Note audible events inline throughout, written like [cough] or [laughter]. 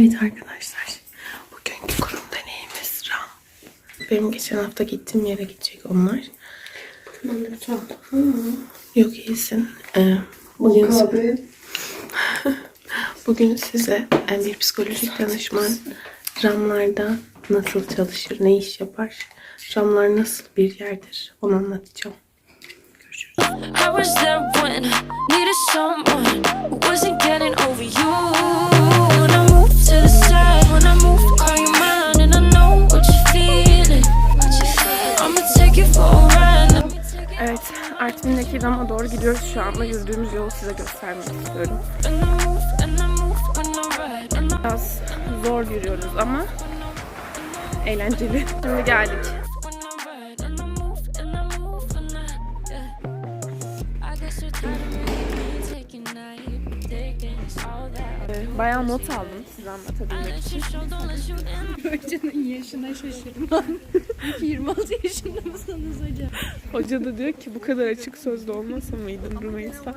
Evet arkadaşlar, bugünkü kurum deneyimiz RAM. Benim geçen hafta gittiğim yere gidecek onlar. Yok iyisin. Ee, bugün, [laughs] bugün size e, bir psikolojik danışman RAM'larda nasıl çalışır, ne iş yapar, RAM'lar nasıl bir yerdir onu anlatacağım. Görüşürüz. I was there when needed someone who wasn't getting over you. When I move to the side, when I move, call you mine, and I know what you're feeling. I'ma take you for a ride. Let me take you Evet, Artvin'deki RAM'a doğru gidiyoruz şu anda. Yürüdüğümüz yolu size göstermek istiyorum. Biraz zor yürüyoruz ama eğlenceli. Şimdi geldik. Bayağı not aldım size anlatabilmek için. Hocanın yaşına şaşırmam. 26 [laughs] yaşında mısınız hocam? Hoca da diyor ki bu kadar açık sözlü olmasa mıydın Rümeysa?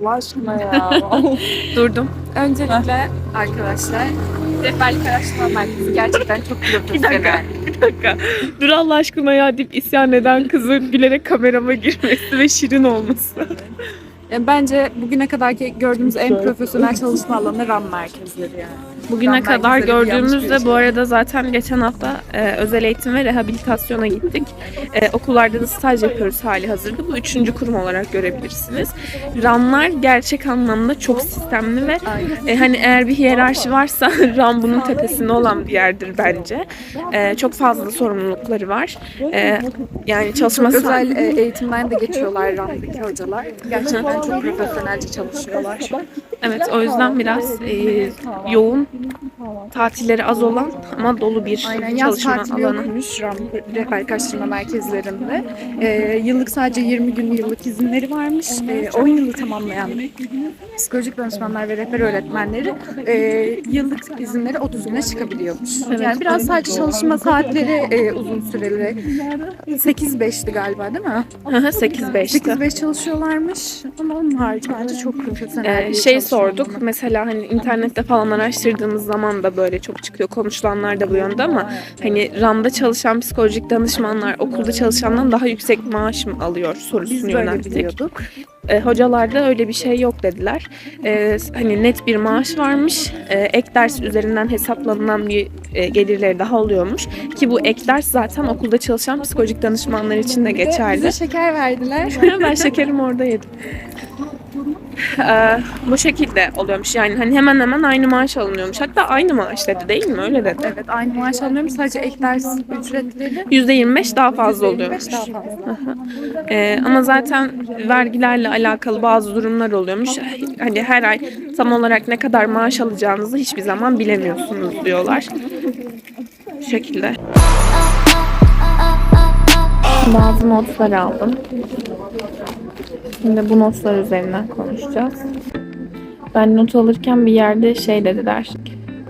Allah aşkına ya. [laughs] Durdum. Öncelikle arkadaşlar Rehberlik Araştırma Merkezi gerçekten çok profesyonel. Bir dakika. Dur Allah aşkına ya deyip isyan eden kızın gülerek kamerama girmesi ve şirin olması. Yani bence bugüne kadarki gördüğümüz en profesyonel çalışma alanı RAM merkezleri yani. Bugüne kadar bir şey. bu arada zaten geçen hafta e, özel eğitim ve rehabilitasyona gittik. E, okullarda da staj yapıyoruz hali hazırda. Bu üçüncü kurum olarak görebilirsiniz. RAM'lar gerçek anlamda çok sistemli ve e, hani eğer bir hiyerarşi varsa [laughs] RAM bunun tepesinde olan bir yerdir bence. E, çok fazla sorumlulukları var. E, yani çalışma Çok özel e, eğitimden de geçiyorlar RAM'daki hocalar. Gerçekten çok profesyonelce çalışıyorlar. Evet o yüzden biraz e, yoğun tatilleri az olan ama dolu bir Aynen yaz çalışma tatili alanı. rehberlik araştırma merkezlerinde. Ee, yıllık sadece 20 gün yıllık izinleri varmış. Ee, 10 yılı tamamlayan psikolojik danışmanlar ve rehber öğretmenleri e, yıllık izinleri 30 güne çıkabiliyormuş. Yani biraz sadece çalışma saatleri e, uzun süreli. 8-5'ti galiba değil mi? 8-5'ti. 8-5 çalışıyorlarmış ama onun harici bence çok profesyonel Ee, şey sorduk mesela hani internette falan araştırdığımız zaman da böyle çok çıkıyor konuşulanlar da bu yönde ama hani RAM'da çalışan psikolojik danışmanlar okulda çalışandan daha yüksek maaş mı alıyor sorusunu yönelttik. E, hocalarda öyle bir şey yok dediler. E, hani net bir maaş varmış. E, ek ders üzerinden hesaplanılan bir e, gelirleri daha oluyormuş. Ki bu ek ders zaten okulda çalışan psikolojik danışmanlar için de geçerli. Bize şeker verdiler. [laughs] ben şekerimi orada yedim. Ee, bu şekilde oluyormuş yani hani hemen hemen aynı maaş alınıyormuş. Hatta aynı maaş dedi değil mi? Öyle dedi. Evet aynı maaş alıyorum. Sadece ek ders ücretleri %25 daha fazla oluyormuş. %25 daha fazla. Ee, ama zaten vergilerle alakalı bazı durumlar oluyormuş. Hani her ay tam olarak ne kadar maaş alacağınızı hiçbir zaman bilemiyorsunuz diyorlar. Bu şekilde. Bazı notlar aldım. Şimdi bu notlar üzerinden konuşacağız. Ben not alırken bir yerde şey dediler.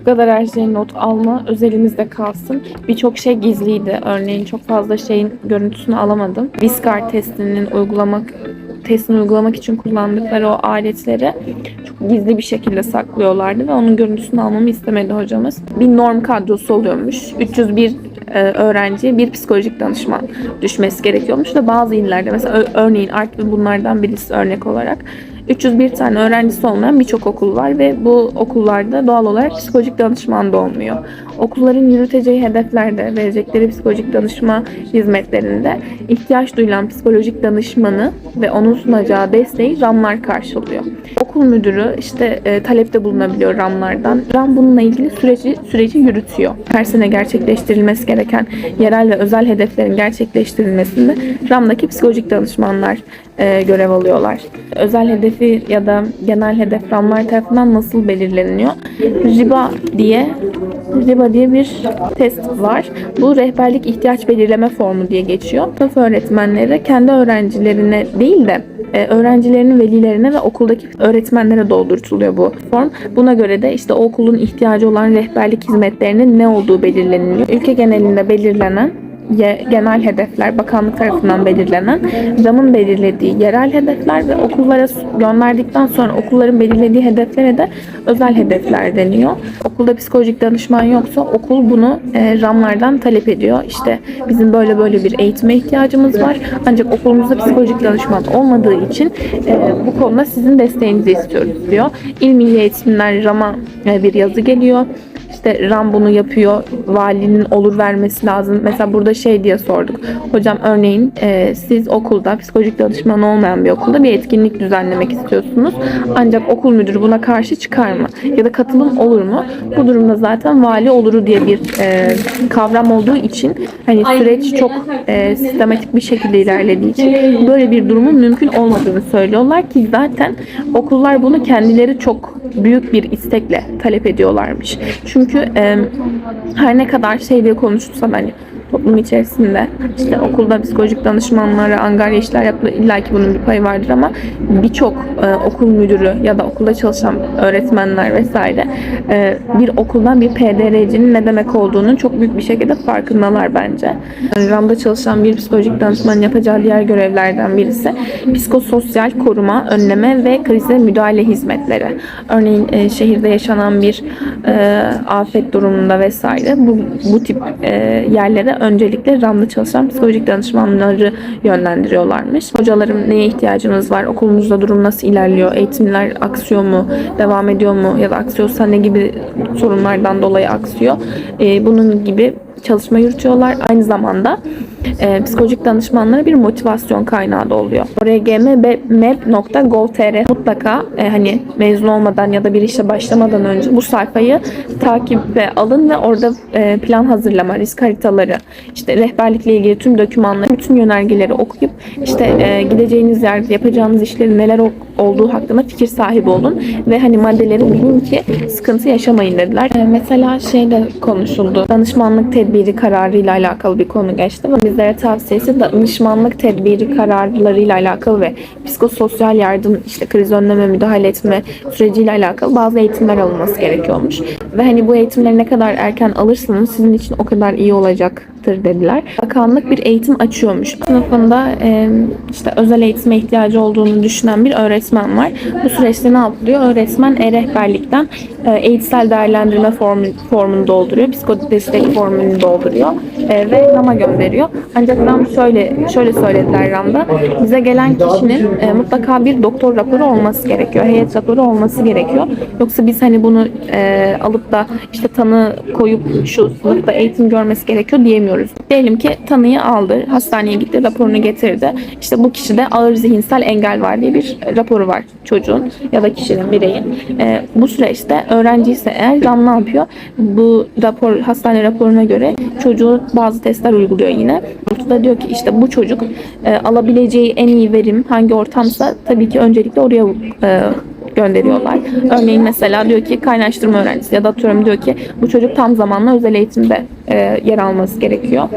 Bu kadar her şeyin not alma özelinizde kalsın. Birçok şey gizliydi. Örneğin çok fazla şeyin görüntüsünü alamadım. Viskar testinin uygulamak testini uygulamak için kullandıkları o aletleri çok gizli bir şekilde saklıyorlardı ve onun görüntüsünü almamı istemedi hocamız. Bir norm kadrosu oluyormuş. 301 e, öğrenciye bir psikolojik danışman düşmesi gerekiyormuş ve bazı illerde mesela örneğin Artvin bunlardan birisi örnek olarak 301 tane öğrencisi olmayan birçok okul var ve bu okullarda doğal olarak psikolojik danışman da olmuyor. Okulların yürüteceği hedeflerde, verecekleri psikolojik danışma hizmetlerinde ihtiyaç duyulan psikolojik danışmanı ve onun sunacağı desteği RAM'lar karşılıyor. Okul müdürü işte e, talepte bulunabiliyor RAM'lardan. RAM bununla ilgili süreci süreci yürütüyor. Her sene gerçekleştirilmesi gereken yerel ve özel hedeflerin gerçekleştirilmesinde RAM'daki psikolojik danışmanlar e, görev alıyorlar. Özel hedefi ya da genel hedef RAM'lar tarafından nasıl belirleniyor? RIBA diye RIBA diye bir test var. Bu rehberlik ihtiyaç belirleme formu diye geçiyor. Sınıf öğretmenleri kendi öğrencilerine değil de e, öğrencilerinin velilerine ve okuldaki öğretmenlere doldurtuluyor bu form. Buna göre de işte okulun ihtiyacı olan rehberlik hizmetlerinin ne olduğu belirleniliyor. Ülke genelinde belirlenen genel hedefler bakanlık tarafından belirlenen, RAM'ın belirlediği yerel hedefler ve okullara gönderdikten sonra okulların belirlediği hedeflere de özel hedefler deniyor. Okulda psikolojik danışman yoksa okul bunu e, RAM'lardan talep ediyor. İşte bizim böyle böyle bir eğitime ihtiyacımız var. Ancak okulumuzda psikolojik danışman olmadığı için e, bu konuda sizin desteğinizi istiyoruz diyor. İl Milli Eğitimler RAM'a e, bir yazı geliyor. İşte RAM bunu yapıyor. Valinin olur vermesi lazım. Mesela burada şey diye sorduk. Hocam örneğin e, siz okulda psikolojik danışman olmayan bir okulda bir etkinlik düzenlemek istiyorsunuz. Ancak okul müdürü buna karşı çıkar mı? Ya da katılım olur mu? Bu durumda zaten vali oluru diye bir e, kavram olduğu için hani süreç çok e, sistematik bir şekilde ilerlediği için böyle bir durumun mümkün olmadığını söylüyorlar ki zaten okullar bunu kendileri çok büyük bir istekle talep ediyorlarmış. Çünkü e, her ne kadar şey diye konuşulsa hani toplum içerisinde işte okulda psikolojik danışmanlara angarya işler yapılır. İlla ki bunun bir payı vardır ama birçok e, okul müdürü ya da okulda çalışan öğretmenler vesaire e, bir okuldan bir PDRC'nin ne demek olduğunu çok büyük bir şekilde farkındalar bence. Yani RAM'da çalışan bir psikolojik danışmanın yapacağı diğer görevlerden birisi psikososyal koruma, önleme ve krize müdahale hizmetleri. Örneğin e, şehirde yaşanan bir e, afet durumunda vesaire bu, bu tip e, yerlere öncelikle RAM'da çalışan psikolojik danışmanları yönlendiriyorlarmış. Hocalarım neye ihtiyacınız var? Okulunuzda durum nasıl ilerliyor? Eğitimler aksıyor mu? Devam ediyor mu? Ya da aksıyorsa ne gibi sorunlardan dolayı aksıyor? E, bunun gibi çalışma yürütüyorlar. Aynı zamanda e, psikolojik danışmanlara bir motivasyon kaynağı da oluyor. orgmep.gov.tr mutlaka e, hani mezun olmadan ya da bir işe başlamadan önce bu sayfayı takibe alın ve orada e, plan hazırlama, risk haritaları, işte rehberlikle ilgili tüm dokümanları, bütün yönergeleri okuyup işte e, gideceğiniz yerde yapacağınız işlerin neler ol- olduğu hakkında fikir sahibi olun ve hani maddeleri bilin ki sıkıntı yaşamayın dediler. E, mesela şey de konuşuldu. Danışmanlık tedbiri kararıyla alakalı bir konu geçti ve bizlere tavsiyesi danışmanlık tedbiri kararlarıyla alakalı ve psikososyal yardım işte kriz önleme müdahale etme süreciyle alakalı bazı eğitimler alınması gerekiyormuş. Ve hani bu eğitimleri ne kadar erken alırsanız sizin için o kadar iyi olacaktır dediler. Bakanlık bir eğitim açıyormuş. Sınıfında e, işte özel eğitime ihtiyacı olduğunu düşünen bir öğretmen var. Bu süreçte ne yapılıyor? Öğretmen e-rehberlikten e, eğitsel değerlendirme formu, formunu dolduruyor. Psikodestek formunu dolduruyor. E, ve RAM'a gönderiyor. Ancak RAM şöyle şöyle söylediler RAM'da. Bize gelen kişinin e, mutlaka bir doktor raporu olması gerekiyor. Heyet raporu olması gerekiyor. Yoksa biz hani bunu e, alıp da işte tanı koyup şu sınıfta eğitim görmesi gerekiyor diyemiyoruz. Diyelim ki tanıyı aldı, hastaneye gitti, raporunu getirdi. İşte bu kişide ağır zihinsel engel var diye bir raporu var çocuğun ya da kişinin, bireyin. E, bu süreçte öğrenci ise eğer RAM ne yapıyor? Bu rapor, hastane raporuna göre çocuğu bazı testler uyguluyor yine. Burada diyor ki işte bu çocuk e, alabileceği en iyi verim hangi ortamsa tabii ki öncelikle oraya e, gönderiyorlar. Örneğin mesela diyor ki kaynaştırma öğrencisi ya da atıyorum diyor ki bu çocuk tam zamanlı özel eğitimde e, yer alması gerekiyor.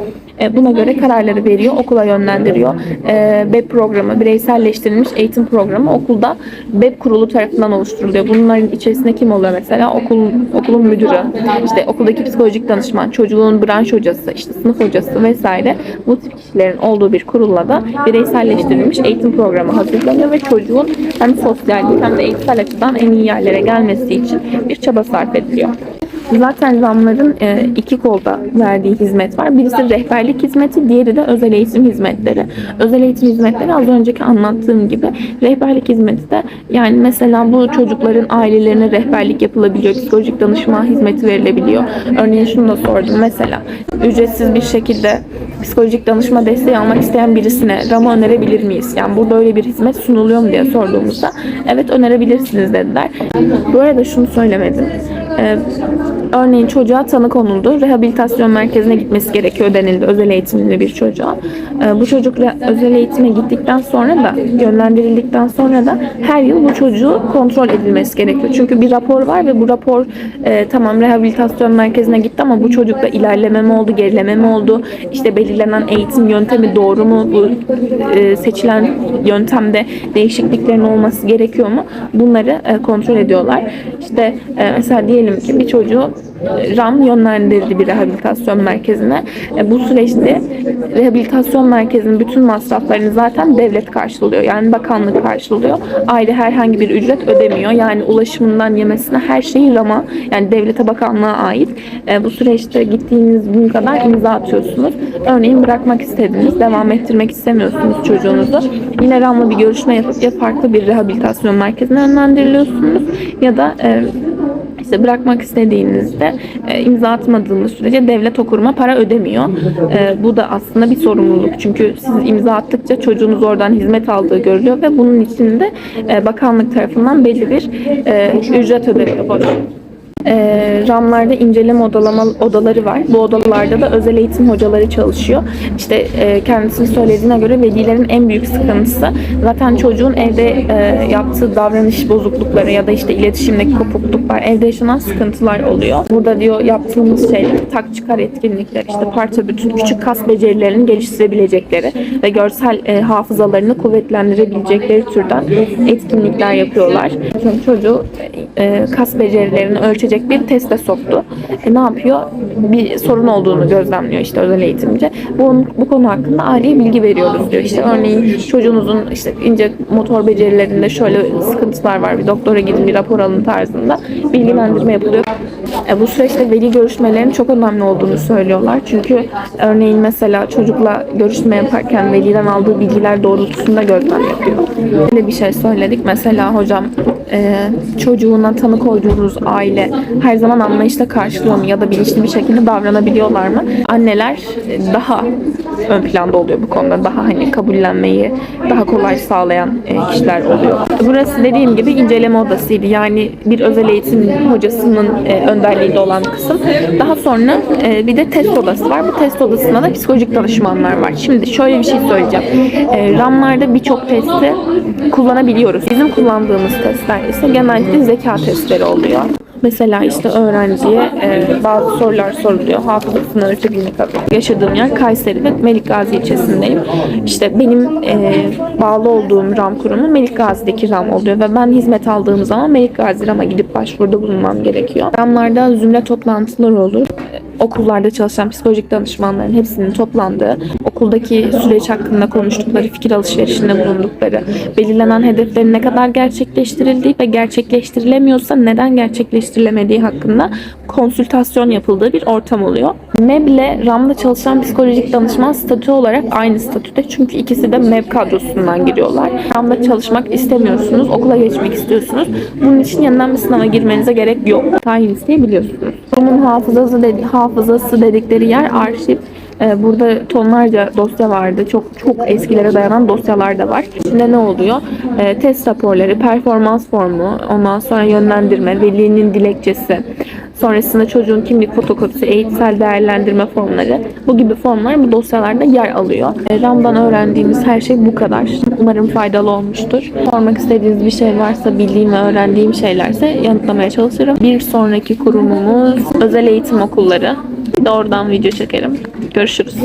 E, buna göre kararları veriyor, okula yönlendiriyor. E, BEP programı, bireyselleştirilmiş eğitim programı okulda BEP kurulu tarafından oluşturuluyor. Bunların içerisinde kim oluyor mesela? Okul, okulun müdürü, işte okuldaki psikolojik danışman, çocuğun branş hocası, işte sınıf hocası vesaire bu tip kişilerin olduğu bir kurulla da bireyselleştirilmiş eğitim programı hazırlanıyor ve çocuğun hem sosyal hem de eğitsel açıdan en iyi yerlere gelmesi için bir çaba sarf ediliyor. Zaten zamların e, iki kolda verdiği hizmet var. Birisi rehberlik hizmeti, diğeri de özel eğitim hizmetleri. Özel eğitim hizmetleri az önceki anlattığım gibi rehberlik hizmeti de yani mesela bu çocukların ailelerine rehberlik yapılabiliyor. Psikolojik danışma hizmeti verilebiliyor. Örneğin şunu da sordum mesela ücretsiz bir şekilde psikolojik danışma desteği almak isteyen birisine RAM'ı önerebilir miyiz? Yani burada öyle bir hizmet sunuluyor mu diye sorduğumuzda evet önerebilirsiniz dediler. Bu arada şunu söylemedim. Ee, örneğin çocuğa tanı konuldu. Rehabilitasyon merkezine gitmesi gerekiyor denildi özel eğitimli bir çocuğa. Ee, bu çocuk özel eğitime gittikten sonra da yönlendirildikten sonra da her yıl bu çocuğu kontrol edilmesi gerekiyor. Çünkü bir rapor var ve bu rapor e, tamam rehabilitasyon merkezine gitti ama bu çocukta ilerleme mi oldu, gerileme mi oldu? İşte belirlenen eğitim yöntemi doğru mu? Bu e, seçilen yöntemde değişikliklerin olması gerekiyor mu? Bunları e, kontrol ediyorlar. İşte mesela diyelim diyelim ki bir çocuğu e, RAM yönlendirdi bir rehabilitasyon merkezine. E, bu süreçte rehabilitasyon merkezinin bütün masraflarını zaten devlet karşılıyor. Yani bakanlık karşılıyor. Aile herhangi bir ücret ödemiyor. Yani ulaşımından yemesine her şeyi RAM'a yani devlete bakanlığa ait. E, bu süreçte gittiğiniz gün kadar imza atıyorsunuz. Örneğin bırakmak istediniz, devam ettirmek istemiyorsunuz çocuğunuzu. Yine RAM'la bir görüşme yapıp ya farklı bir rehabilitasyon merkezine yönlendiriliyorsunuz ya da işte bırakmak istediğinizde e, imza atmadığınız sürece devlet o kuruma para ödemiyor. E, bu da aslında bir sorumluluk. Çünkü siz imza attıkça çocuğunuz oradan hizmet aldığı görülüyor ve bunun için de e, bakanlık tarafından belli bir e, ücret ödeniyor. E, RAM'larda inceleme odalama odaları var. Bu odalarda da özel eğitim hocaları çalışıyor. İşte e, kendisinin söylediğine göre velilerin en büyük sıkıntısı zaten çocuğun evde e, yaptığı davranış bozuklukları ya da işte iletişimdeki kopukluklar, evde yaşanan sıkıntılar oluyor. Burada diyor yaptığımız şeyler tak çıkar etkinlikler, işte parça bütün küçük kas becerilerini geliştirebilecekleri ve görsel e, hafızalarını kuvvetlendirebilecekleri türden etkinlikler yapıyorlar. Çünkü çocuğu e, kas becerilerini ölçecek bir teste soktu. E, ne yapıyor? Bir sorun olduğunu gözlemliyor işte özel eğitimci. Bu, bu konu hakkında aileye bilgi veriyoruz diyor. İşte örneğin çocuğunuzun işte ince motor becerilerinde şöyle sıkıntılar var. Bir doktora gidin bir rapor alın tarzında bilgilendirme yapılıyor. E, bu süreçte veli görüşmelerinin çok önemli olduğunu söylüyorlar. Çünkü örneğin mesela çocukla görüşme yaparken veliden aldığı bilgiler doğrultusunda gözlem yapıyor. Böyle bir şey söyledik. Mesela hocam e, çocuğuna tanı koyduğunuz aile her zaman anlayışla karşılıyor mu ya da bilinçli bir şekilde davranabiliyorlar mı? Anneler daha ön planda oluyor bu konuda. Daha hani kabullenmeyi daha kolay sağlayan e, kişiler oluyor. Burası dediğim gibi inceleme odasıydı. Yani bir özel eğitim hocasının e, önderliğinde olan kısım. Daha sonra e, bir de test odası var. Bu test odasında da psikolojik danışmanlar var. Şimdi şöyle bir şey söyleyeceğim. RAM'larda birçok testi kullanabiliyoruz. Bizim kullandığımız testler ise genellikle zeka testleri oluyor. Mesela işte öğrenciye e, bazı sorular soruluyor. Hafızasını ölçebilmek adına. Yaşadığım yer Kayseri ve Melik Gazi ilçesindeyim. İşte benim e, bağlı olduğum RAM kurumu Melik Gazi'deki RAM oluyor ve ben hizmet aldığım zaman Melik Gazi RAM'a gidip başvuruda bulunmam gerekiyor. RAM'larda zümre toplantılar olur. Okullarda çalışan psikolojik danışmanların hepsinin toplandığı, okuldaki süreç hakkında konuştukları, fikir alışverişinde bulundukları, belirlenen hedeflerin ne kadar gerçekleştirildiği ve gerçekleştirilemiyorsa neden gerçekleştirilemediği hakkında konsültasyon yapıldığı bir ortam oluyor. MEB ile RAM'da çalışan psikolojik danışman statü olarak aynı statüde çünkü ikisi de MEB kadrosundan giriyorlar. RAM'da çalışmak istemiyorsunuz, okula geçmek istiyorsunuz. Bunun için yeniden bir sınava girmenize gerek yok. Tayin isteyebiliyorsunuz. Kurumun hafızası, dedi, hafızası dedikleri yer arşiv. Ee, Burada tonlarca dosya vardı. Çok çok eskilere dayanan dosyalar da var. İçinde ne oluyor? Ee, test raporları, performans formu, ondan sonra yönlendirme, velinin dilekçesi, sonrasında çocuğun kimlik fotokopisi, eğitsel değerlendirme formları. Bu gibi formlar bu dosyalarda yer alıyor. RAM'dan öğrendiğimiz her şey bu kadar. Umarım faydalı olmuştur. Sormak istediğiniz bir şey varsa, bildiğim ve öğrendiğim şeylerse yanıtlamaya çalışırım. Bir sonraki kurumumuz özel eğitim okulları. Oradan video çekerim. Görüşürüz.